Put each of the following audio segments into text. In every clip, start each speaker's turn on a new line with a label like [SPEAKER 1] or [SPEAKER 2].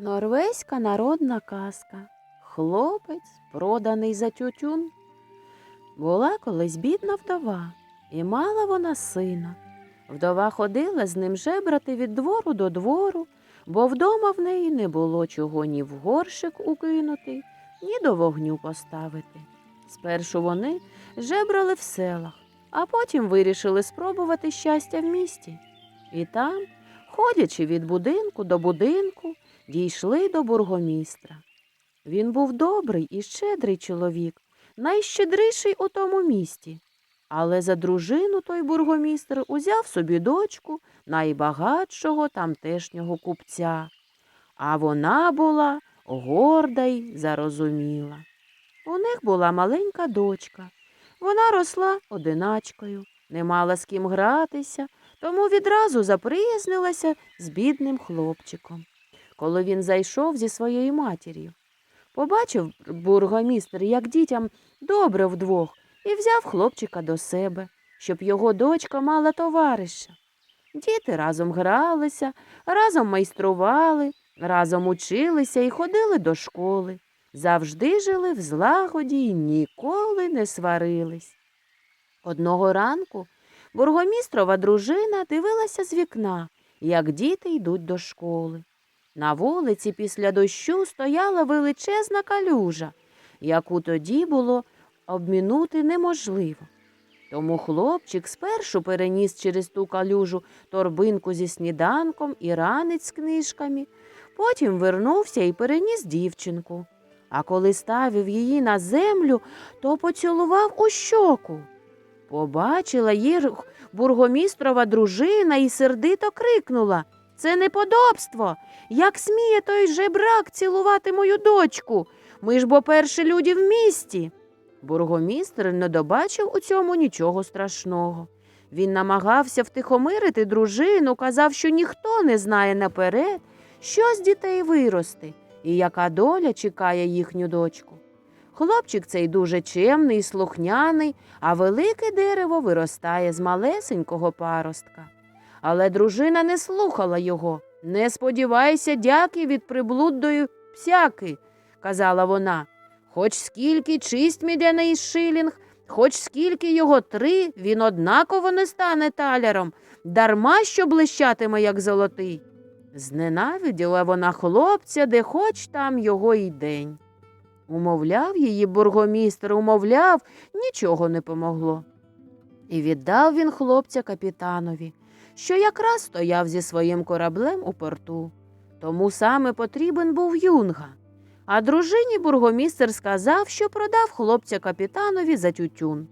[SPEAKER 1] Норвезька народна казка. Хлопець, проданий за тютюн. Була колись бідна вдова, і мала вона сина. Вдова ходила з ним жебрати від двору до двору, бо вдома в неї не було чого ні в горшик укинути, ні до вогню поставити. Спершу вони жебрали в селах, а потім вирішили спробувати щастя в місті. І там, ходячи від будинку до будинку, дійшли до бургомістра. Він був добрий і щедрий чоловік, найщедріший у тому місті. Але за дружину той бургомістр узяв собі дочку найбагатшого тамтешнього купця. А вона була горда й зарозуміла. У них була маленька дочка. Вона росла одиначкою, не мала з ким гратися, тому відразу заприязнилася з бідним хлопчиком. Коли він зайшов зі своєю матір'ю, побачив бургомістр, як дітям добре вдвох, і взяв хлопчика до себе, щоб його дочка мала товариша. Діти разом гралися, разом майстрували, разом училися і ходили до школи. Завжди жили в злагоді і ніколи не сварились. Одного ранку бургомістрова дружина дивилася з вікна, як діти йдуть до школи. На вулиці після дощу стояла величезна калюжа, яку тоді було обмінути неможливо. Тому хлопчик спершу переніс через ту калюжу торбинку зі сніданком і ранець з книжками, потім вернувся і переніс дівчинку. А коли ставив її на землю, то поцілував у щоку. Побачила її бургомістрова дружина і сердито крикнула Це неподобство. Як сміє той жебрак цілувати мою дочку? Ми ж бо перші люди в місті. Бургомістр не добачив у цьому нічого страшного. Він намагався втихомирити дружину, казав, що ніхто не знає наперед, що з дітей вирости і яка доля чекає їхню дочку. Хлопчик цей дуже чемний слухняний, а велике дерево виростає з малесенького паростка. Але дружина не слухала його. Не сподівайся дяки від приблудної псяки, казала вона. Хоч скільки чисть мідяний шилінг, хоч скільки його три, він однаково не стане таляром, дарма що блищатиме, як золотий. Зненавиділа вона хлопця, де хоч там його й день. Умовляв її бургомістр, умовляв, нічого не помогло. І віддав він хлопця капітанові, що якраз стояв зі своїм кораблем у порту. Тому саме потрібен був юнга. А дружині бургомістер сказав, що продав хлопця капітанові за тютюн.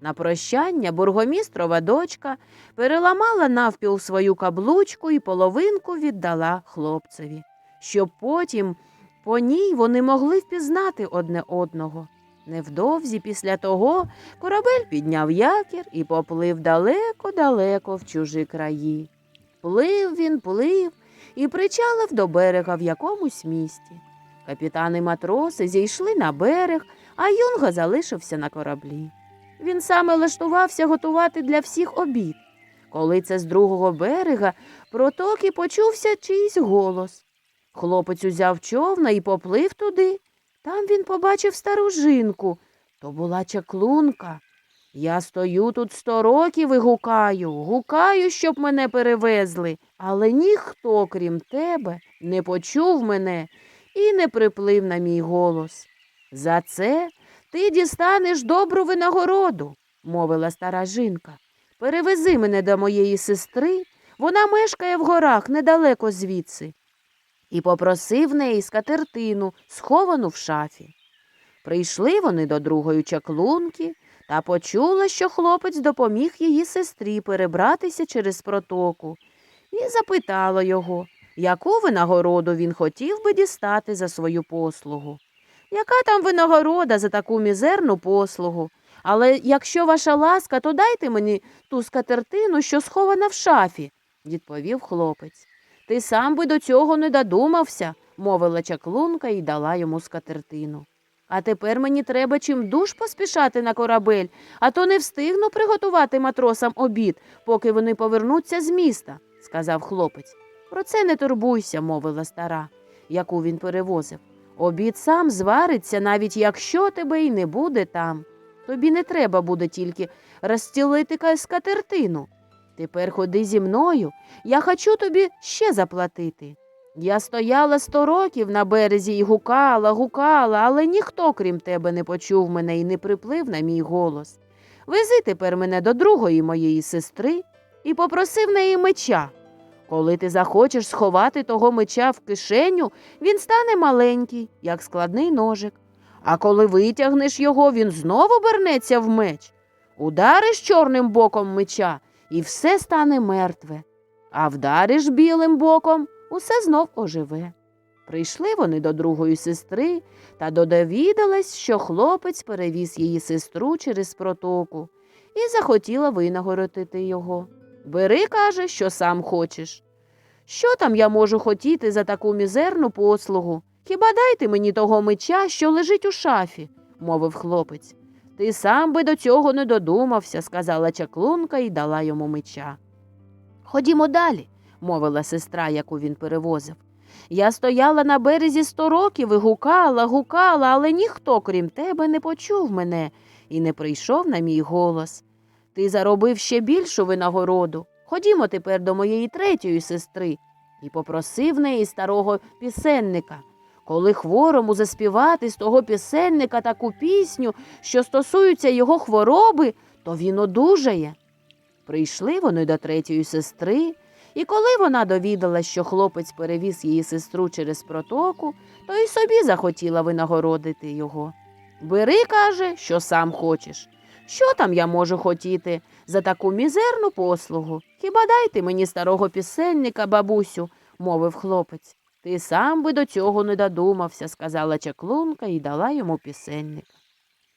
[SPEAKER 1] На прощання бургомістрова дочка переламала навпіл свою каблучку і половинку віддала хлопцеві, щоб потім по ній вони могли впізнати одне одного. Невдовзі після того корабель підняв якір і поплив далеко-далеко в чужі краї. Плив він, плив і причалив до берега в якомусь місті. Капітани матроси зійшли на берег, а юнга залишився на кораблі. Він саме лаштувався готувати для всіх обід. Коли це з другого берега протоки почувся чийсь голос. Хлопець узяв човна і поплив туди. Там він побачив стару жінку. То була чаклунка. Я стою тут сто років і гукаю, гукаю, щоб мене перевезли, але ніхто, крім тебе, не почув мене і не приплив на мій голос. За це ти дістанеш добру винагороду, мовила стара жінка. Перевези мене до моєї сестри, вона мешкає в горах недалеко звідси. І попросив неї скатертину, сховану в шафі. Прийшли вони до другої чаклунки та почула, що хлопець допоміг її сестрі перебратися через протоку, і запитала його, яку винагороду він хотів би дістати за свою послугу. Яка там винагорода за таку мізерну послугу? Але якщо ваша ласка, то дайте мені ту скатертину, що схована в шафі, відповів хлопець. Ти сам би до цього не додумався, мовила чаклунка і дала йому скатертину. А тепер мені треба чим душ поспішати на корабель, а то не встигну приготувати матросам обід, поки вони повернуться з міста, сказав хлопець. Про це не турбуйся, мовила стара. яку він перевозив. Обід сам звариться, навіть якщо тебе й не буде там. Тобі не треба буде тільки розстілити скатертину. Тепер ходи зі мною, я хочу тобі ще заплатити. Я стояла сто років на березі і гукала, гукала, але ніхто, крім тебе, не почув мене і не приплив на мій голос. Вези тепер мене до другої моєї сестри і попроси в неї меча. Коли ти захочеш сховати того меча в кишеню, він стане маленький, як складний ножик. А коли витягнеш його, він знову обернеться в меч. Удариш чорним боком меча, і все стане мертве. А вдариш білим боком, усе знов оживе. Прийшли вони до другої сестри та додовідалась, що хлопець перевіз її сестру через протоку і захотіла винагородити його. Бери, каже, що сам хочеш. Що там я можу хотіти за таку мізерну послугу? Хіба дайте мені того меча, що лежить у шафі, мовив хлопець. Ти сам би до цього не додумався, сказала чаклунка і дала йому меча. Ходімо далі, мовила сестра, яку він перевозив. Я стояла на березі сто років і гукала, гукала, але ніхто, крім тебе, не почув мене і не прийшов на мій голос. Ти заробив ще більшу винагороду. Ходімо тепер до моєї третьої сестри і попросив неї старого пісенника. Коли хворому заспівати з того пісенника таку пісню, що стосується його хвороби, то він одужає. Прийшли вони до третьої сестри, і коли вона довідалась, що хлопець перевіз її сестру через протоку, то й собі захотіла винагородити його. Бери, каже, що сам хочеш. Що там я можу хотіти за таку мізерну послугу? Хіба дайте мені старого пісенника, бабусю, мовив хлопець. Ти сам би до цього не додумався, сказала чаклунка і дала йому пісенник.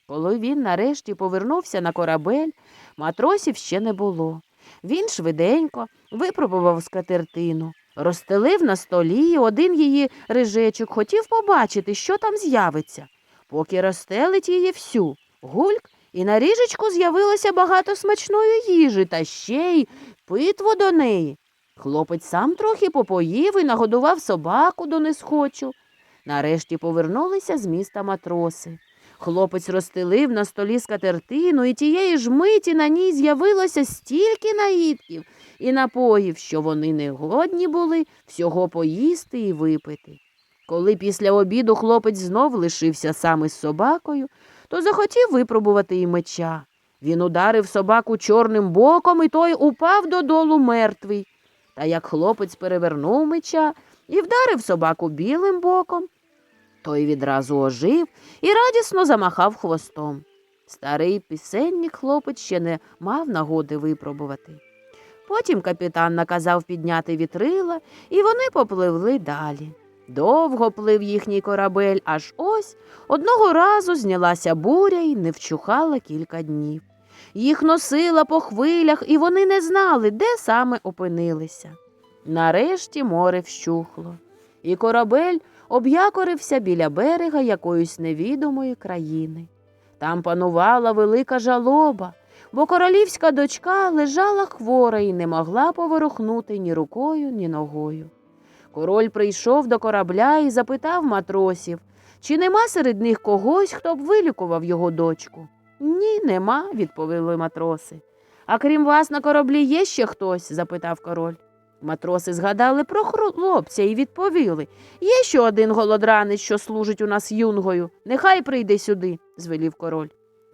[SPEAKER 1] Коли він нарешті повернувся на корабель, матросів ще не було. Він швиденько випробував скатертину, розстелив на столі один її рижечок, хотів побачити, що там з'явиться. Поки розстелить її всю, гульк, і на ріжечку з'явилося багато смачної їжі та ще й питво до неї. Хлопець сам трохи попоїв і нагодував собаку до несхочу. Нарешті повернулися з міста матроси. Хлопець розстелив на столі скатертину, і тієї ж миті на ній з'явилося стільки наїдків і напоїв, що вони не годні були всього поїсти і випити. Коли після обіду хлопець знов лишився сам із собакою, то захотів випробувати і меча. Він ударив собаку чорним боком, і той упав додолу мертвий. Та як хлопець перевернув меча і вдарив собаку білим боком, той відразу ожив і радісно замахав хвостом. Старий пісенник хлопець ще не мав нагоди випробувати. Потім капітан наказав підняти вітрила, і вони попливли далі. Довго плив їхній корабель, аж ось одного разу знялася буря і не вчухала кілька днів. Їх носила по хвилях, і вони не знали, де саме опинилися. Нарешті море вщухло, і корабель об'якорився біля берега якоїсь невідомої країни. Там панувала велика жалоба, бо королівська дочка лежала хвора і не могла поворухнути ні рукою, ні ногою. Король прийшов до корабля і запитав матросів, чи нема серед них когось, хто б вилікував його дочку. Ні, нема, відповіли матроси. А крім вас на кораблі є ще хтось? запитав король. Матроси згадали про хлопця і відповіли Є ще один голодранець, що служить у нас юнгою. Нехай прийде сюди, звелів король.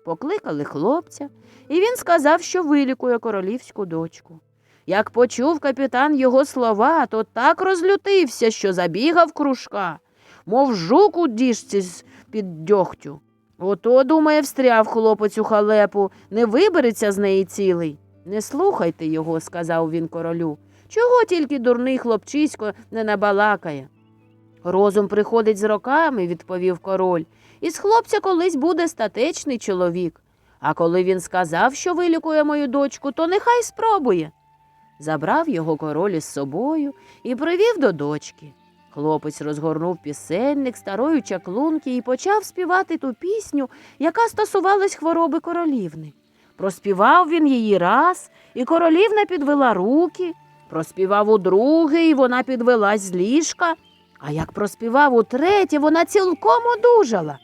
[SPEAKER 1] Покликали хлопця, і він сказав, що вилікує королівську дочку. Як почув капітан його слова, то так розлютився, що забігав кружка, мов жук у діжці з під дьогтю. Ото, думає, встряв хлопець у халепу, не вибереться з неї цілий. Не слухайте його, сказав він королю. Чого тільки дурний хлопчисько не набалакає? Розум приходить з роками, відповів король, і з хлопця колись буде статечний чоловік. А коли він сказав, що вилікує мою дочку, то нехай спробує. Забрав його король із собою і привів до дочки. Хлопець розгорнув пісенник старої чаклунки і почав співати ту пісню, яка стосувалась хвороби королівни. Проспівав він її раз, і королівна підвела руки, проспівав удруге, і вона підвелась з ліжка. А як проспівав утретє, вона цілком одужала.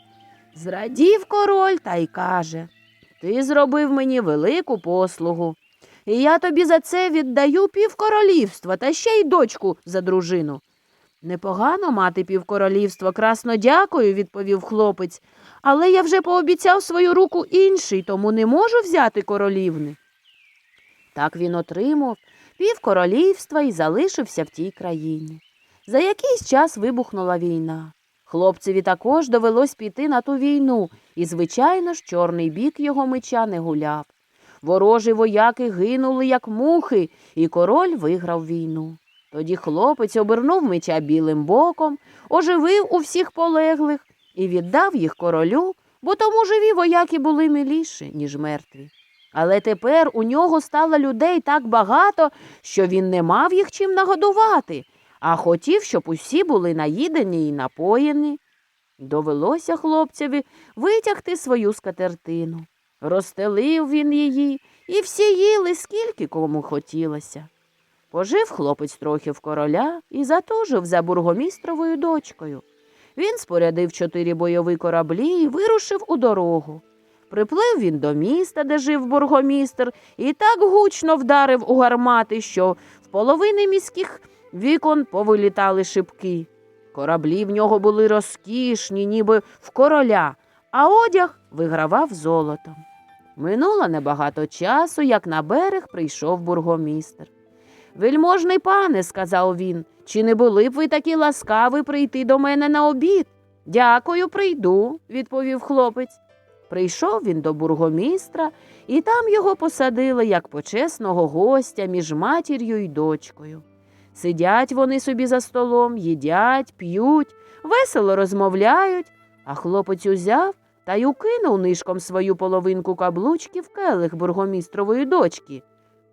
[SPEAKER 1] Зрадів король та й каже Ти зробив мені велику послугу, і я тобі за це віддаю півкоролівства та ще й дочку за дружину. Непогано мати півкоролівства, красно дякую, відповів хлопець, але я вже пообіцяв свою руку інший, тому не можу взяти королівни. Так він отримав півкоролівства і залишився в тій країні. За якийсь час вибухнула війна. Хлопцеві також довелось піти на ту війну, і, звичайно ж, чорний бік його меча не гуляв. Ворожі вояки гинули, як мухи, і король виграв війну. Тоді хлопець обернув меча білим боком, оживив у всіх полеглих і віддав їх королю, бо тому живі вояки були миліші, ніж мертві. Але тепер у нього стало людей так багато, що він не мав їх чим нагодувати, а хотів, щоб усі були наїдені і напоєні. Довелося хлопцеві витягти свою скатертину. Розстелив він її, і всі їли, скільки кому хотілося. Пожив хлопець трохи в короля і затужив за бургомістровою дочкою. Він спорядив чотири бойові кораблі і вирушив у дорогу. Приплив він до міста, де жив бургомістр, і так гучно вдарив у гармати, що в половини міських вікон повилітали шибки. Кораблі в нього були розкішні, ніби в короля, а одяг вигравав золотом. Минуло небагато часу, як на берег прийшов бургомістр. Вельможний пане, сказав він, чи не були б ви такі ласкаві прийти до мене на обід? Дякую, прийду, відповів хлопець. Прийшов він до бургомістра, і там його посадили як почесного гостя між матір'ю й дочкою. Сидять вони собі за столом, їдять, п'ють, весело розмовляють, а хлопець узяв та й укинув нишком свою половинку каблучки в келих бургомістрової дочки.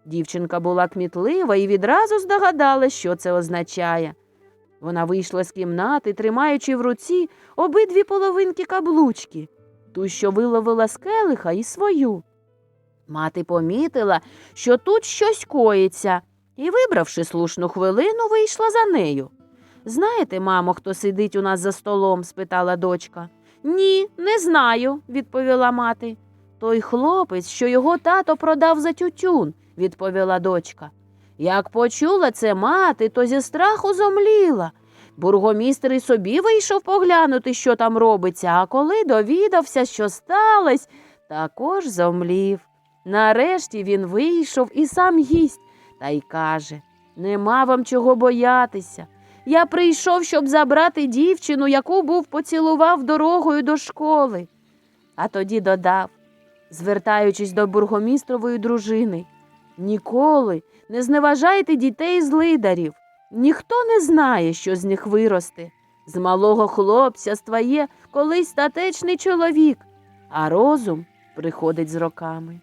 [SPEAKER 1] Дівчинка була кмітлива і відразу здогадалась, що це означає. Вона вийшла з кімнати, тримаючи в руці обидві половинки каблучки, ту, що виловила з келиха, і свою. Мати помітила, що тут щось коїться, і, вибравши слушну хвилину, вийшла за нею. Знаєте, мамо, хто сидить у нас за столом? спитала дочка. Ні, не знаю, відповіла мати. Той хлопець, що його тато продав за тютюн, відповіла дочка. Як почула це мати, то зі страху зомліла. Бургомістр і собі вийшов поглянути, що там робиться, а коли довідався, що сталося, також зомлів. Нарешті він вийшов і сам їсть та й каже Нема вам чого боятися. Я прийшов, щоб забрати дівчину, яку був поцілував дорогою до школи. А тоді додав, звертаючись до бургомістрової дружини, ніколи не зневажайте дітей з лидарів. Ніхто не знає, що з них виросте. З малого хлопця ствоє колись статечний чоловік, а розум приходить з роками.